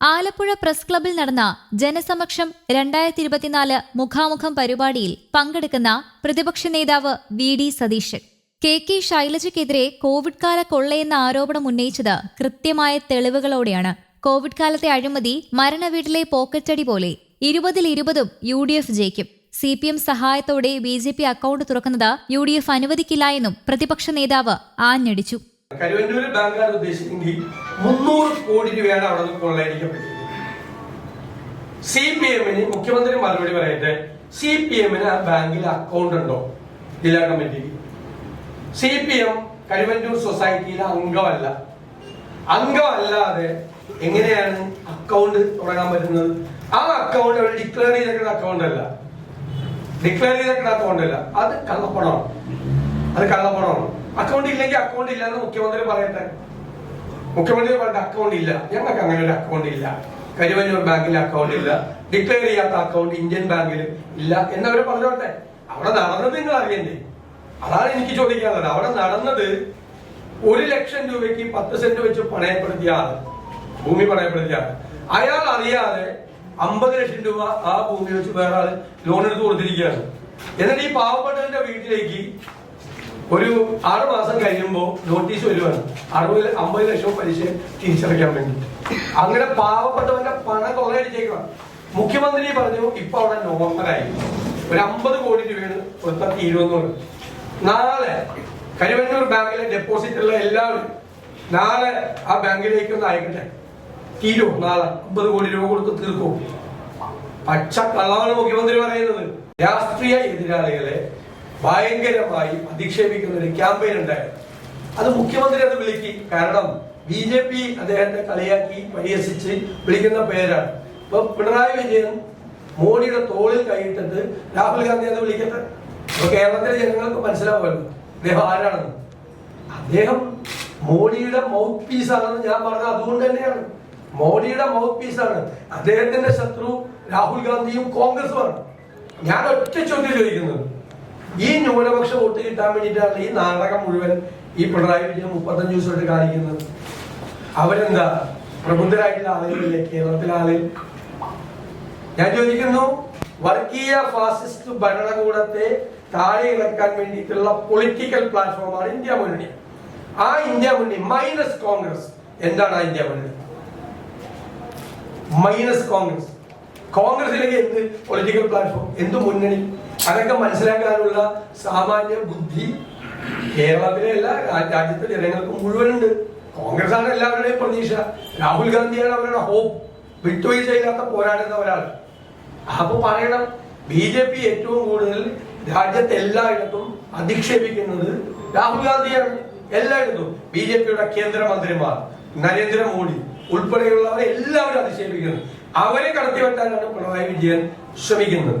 Alappuzha press ക്ലബിൽ നടന്ന ജനസമക്ഷം രണ്ടായിരത്തി ഇരുപത്തിനാല് മുഖാമുഖം പരിപാടിയിൽ പങ്കെടുക്കുന്ന പ്രതിപക്ഷ നേതാവ് V D Satheesan. K K ശൈലജയ്ക്കെതിരെ Covid കാല കൊള്ളയെന്ന ആരോപണം ഉന്നയിച്ചത് കൃത്യമായ തെളിവുകളോടെയാണ്. കോവിഡ് കാലത്തെ അഴിമതി മരണവീട്ടിലെ പോക്കറ്റടി പോലെ ഇരുപതിൽ ഇരുപതും യു ഡി എഫ് ജയിക്കും. സി പി എം സഹായത്തോടെ ബി ജെ പി അക്കൗണ്ട് തുറക്കുന്നത് യു ഡി എഫ് അനുവദിക്കില്ല എന്നും പ്രതിപക്ഷ നേതാവ് ആഞ്ഞടിച്ചു. കരുവന്നൂര് ബാങ്കാണ് ഉദ്ദേശിച്ചെങ്കിൽ മുന്നൂറ് കോടി രൂപയാണ് അവിടെ നിന്ന് കൊള്ളയടിക്കപ്പെട്ടത്. സി പി എമ്മിന് മുഖ്യമന്ത്രി മറുപടി പറയട്ടെ സി പി എമ്മിന് ആ ബാങ്കിൽ അക്കൗണ്ട് ഉണ്ടോ? ജില്ലാ കമ്മിറ്റിക്ക് സി പി എം കരുവന്നൂർ സൊസൈറ്റിയിലെ അംഗമല്ല. അംഗമല്ലാതെ എങ്ങനെയാണ് അക്കൗണ്ട് തുടങ്ങാൻ പറ്റുന്നത്? ആ അക്കൗണ്ട് അവർ ഡിക്ലെയർ ചെയ്തേക്കുന്ന അക്കൗണ്ട് അല്ല. ഡിക്ലെയർ ചെയ്തേക്കുന്ന അക്കൗണ്ട് അല്ല. അത് കള്ളപ്പണമാണ്. അത് കള്ളപ്പണമാണ്. അക്കൗണ്ട് ഇല്ലെങ്കിൽ അക്കൗണ്ട് ഇല്ല എന്ന് മുഖ്യമന്ത്രി പറയട്ടെ. മുഖ്യമന്ത്രി പറഞ്ഞ അക്കൗണ്ട് ഇല്ല. ഞങ്ങൾക്ക് അങ്ങനെ ഒരു അക്കൗണ്ട് ഇല്ല. കരുവന്നൂർ ബാങ്കിൽ അക്കൗണ്ട് ഇല്ല. ഡിക്ലെയർ ചെയ്യാത്ത അക്കൗണ്ട് ഇന്ത്യൻ ബാങ്കിൽ ഇല്ല എന്നവർ പറഞ്ഞോട്ടെ. അവിടെ നടന്നത് നിങ്ങൾ അറിയണ്ടേ? അതാണ് എനിക്ക് ചോദിക്കാനുള്ളത്. അവിടെ നടന്നത് ഒരു ലക്ഷം രൂപയ്ക്ക് പത്ത് സെന്റ് വെച്ച് പണയപ്പെടുത്തിയ ആൾ. ഭൂമി പണയപ്പെടുത്തിയ ആൾ. അയാൾ അറിയാതെ അമ്പത് ലക്ഷം രൂപ ആ ഭൂമി വെച്ച് വേറെ ആൾ ലോൺ എടുത്ത് കൊടുത്തിരിക്കുകയാണ്. എന്നിട്ട് ഈ പാവപ്പെട്ടവന്റെ വീട്ടിലേക്ക് ഒരു ആറ് മാസം കഴിയുമ്പോൾ നോട്ടീസ് വരുവാണ്. അറുപത് അമ്പത് ലക്ഷം പലിശ തിരിച്ചടയ്ക്കാൻ വേണ്ടിട്ട് അങ്ങനെ പാവപ്പെട്ടവന്റെ പണം കൊള്ളയടിച്ചേക്കുക മുഖ്യമന്ത്രി പറഞ്ഞു ഇപ്പൊ അവിടെ നോർമലായി. ഒരു അമ്പത് കോടി രൂപയാണ് കൊടുത്ത തീരുമെന്ന് നാളെ കരുവന്നൂർ ബാങ്കിലെ ഡെപ്പോസിറ്റ് ഉള്ള എല്ലാവരും നാളെ ആ ബാങ്കിലേക്ക് ഒന്ന് അയക്കട്ടെ. തീരുമോ നാളെ അമ്പത് കോടി രൂപ കൊടുത്ത് തീർക്കും? പച്ച കള്ളമാണ് മുഖ്യമന്ത്രി പറയുന്നത്. രാഷ്ട്രീയ എതിരാളികളെ ഭയങ്കരമായി അധിക്ഷേപിക്കുന്ന ഒരു ക്യാമ്പയിൻ ഉണ്ടായിരുന്നു. അത് മുഖ്യമന്ത്രി അത് വിളിക്കി. കാരണം ബി ജെ പി അദ്ദേഹത്തെ കളിയാക്കി പരിഹസിച്ച് വിളിക്കുന്ന പേരാണ്. ഇപ്പൊ പിണറായി വിജയൻ മോഡിയുടെ തോളിൽ കൈയിട്ടിട്ട് രാഹുൽ ഗാന്ധി അത് വിളിക്കട്ടെ. അപ്പൊ കേരളത്തിലെ ജനങ്ങൾക്ക് മനസ്സിലാവുമല്ലോ. അദ്ദേഹം ആരാണെന്ന് അദ്ദേഹം മോഡിയുടെ മൗത്ത് പീസ് ആണെന്ന് ഞാൻ പറഞ്ഞത് അതുകൊണ്ട് തന്നെയാണ്. മോഡിയുടെ മൗത്ത് പീസ് ആണ്. അദ്ദേഹത്തിന്റെ ശത്രു രാഹുൽ ഗാന്ധിയും കോൺഗ്രസുമാണ്. ഞാൻ ഒറ്റ ചോദ്യം ചോദിക്കുന്നത്. ഈ ന്യൂനപക്ഷ വോട്ട് കിട്ടാൻ വേണ്ടിയിട്ടാണ് ഈ നാടകം മുഴുവൻ ഈ പിണറായി വിജയൻ മുപ്പത്തഞ്ച് ദിവസമായിട്ട് കാണിക്കുന്നത്. അവരെന്താ? പ്രബുദ്ധരായിട്ടുള്ള ആളുകളില്ലേ? കേരളത്തിലെ ആളുകൾ ഞാൻ ചോദിക്കുന്നു വർഗീയ ഫാസിസ്റ്റ് ഭരണകൂടത്തെ താഴെ ഇറക്കാൻ വേണ്ടിയിട്ടുള്ള പൊളിറ്റിക്കൽ പ്ലാറ്റ്ഫോമാണ് ഇന്ത്യ മുന്നണി. ആ ഇന്ത്യ മുന്നണി മൈനസ് കോൺഗ്രസ്. എന്താണ് ആ ഇന്ത്യ മുന്നണി? മൈനസ് കോൺഗ്രസ്. കോൺഗ്രസിലേക്ക് എന്ത്? പൊളിറ്റിക്കൽ പ്ലാറ്റ്ഫോം എന്ത് മുന്നണി? അതൊക്കെ മനസ്സിലാക്കാനുള്ള സാമാന്യ ബുദ്ധി കേരളത്തിലെ എല്ലാ രാജ്യത്തെ ജനങ്ങൾക്ക് മുഴുവനുണ്ട്. കോൺഗ്രസ് ആണ് എല്ലാവരുടെയും പ്രതീക്ഷ. രാഹുൽ ഗാന്ധിയാണ് അവരുടെ ഹോപ്പ് വിട്ടുവീഴ്ചയില്ലാത്ത പോരാടുന്ന ഒരാൾ. അപ്പൊ പറയണം ബി ജെ പി ഏറ്റവും കൂടുതൽ രാജ്യത്തെ എല്ലായിടത്തും അധിക്ഷേപിക്കുന്നത് രാഹുൽ ഗാന്ധിയാണ്. എല്ലായിടത്തും ബി ജെ പിയുടെ കേന്ദ്രമന്ത്രിമാർ നരേന്ദ്രമോദി ഉൾപ്പെടെയുള്ളവരെ എല്ലാവരും അധിക്ഷേപിക്കുന്നത് അവരെ കടത്തിവെട്ടാനാണ് പിണറായി വിജയൻ ശ്രമിക്കുന്നത്.